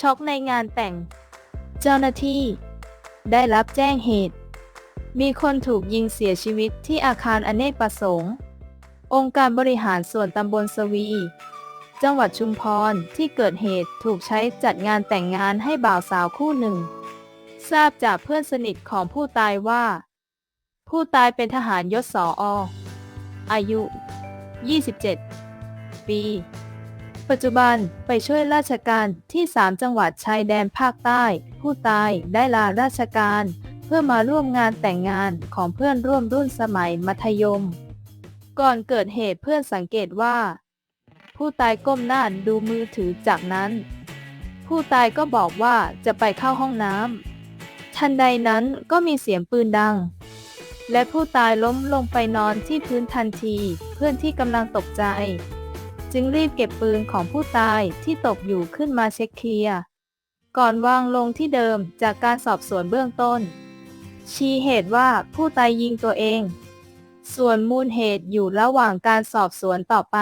ช็อกในงานแต่ง เจ้าหน้าที่ ได้รับแจ้งเหตุ มีคนถูกยิงเสียชีวิตที่อาคารอเนกประสงค์ องค์การบริหารส่วนตำบลสวี จังหวัดชุมพรที่เกิดเหตุถูกใช้จัดงานแต่งงานให้บ่าวสาวคู่หนึ่ง ทราบจากเพื่อนสนิทของผู้ตายว่า ผู้ตายเป็นทหารยศสอออายุ 27 ปี ปัจจุบันไปช่วยราชการที่ 3 จังหวัดชายแดนภาคใต้ ผู้ตายได้ลาราชการ เพื่อมาร่วมงานแต่งงานของเพื่อนร่วมรุ่นสมัยมัธยม ก่อนเกิดเหตุเพื่อนสังเกตว่า ผู้ตายก้มหน้าดูมือถือจากนั้น ผู้ตายก็บอกว่าจะไปเข้าห้องน้ำทันใดนั้นก็มีเสียงปืนดัง และผู้ตายล้มลงไปนอนที่พื้นทันที เพื่อนที่กำลังตกใจ จึงรีบเก็บปืนของผู้ตายที่ตกอยู่ขึ้นมาเช็คเคลียร์ก่อนวางลงที่เดิมจากการสอบสวนเบื้องต้น ชี้เหตุว่าผู้ตายยิงตัวเอง ส่วนมูลเหตุอยู่ระหว่างการสอบสวนต่อไป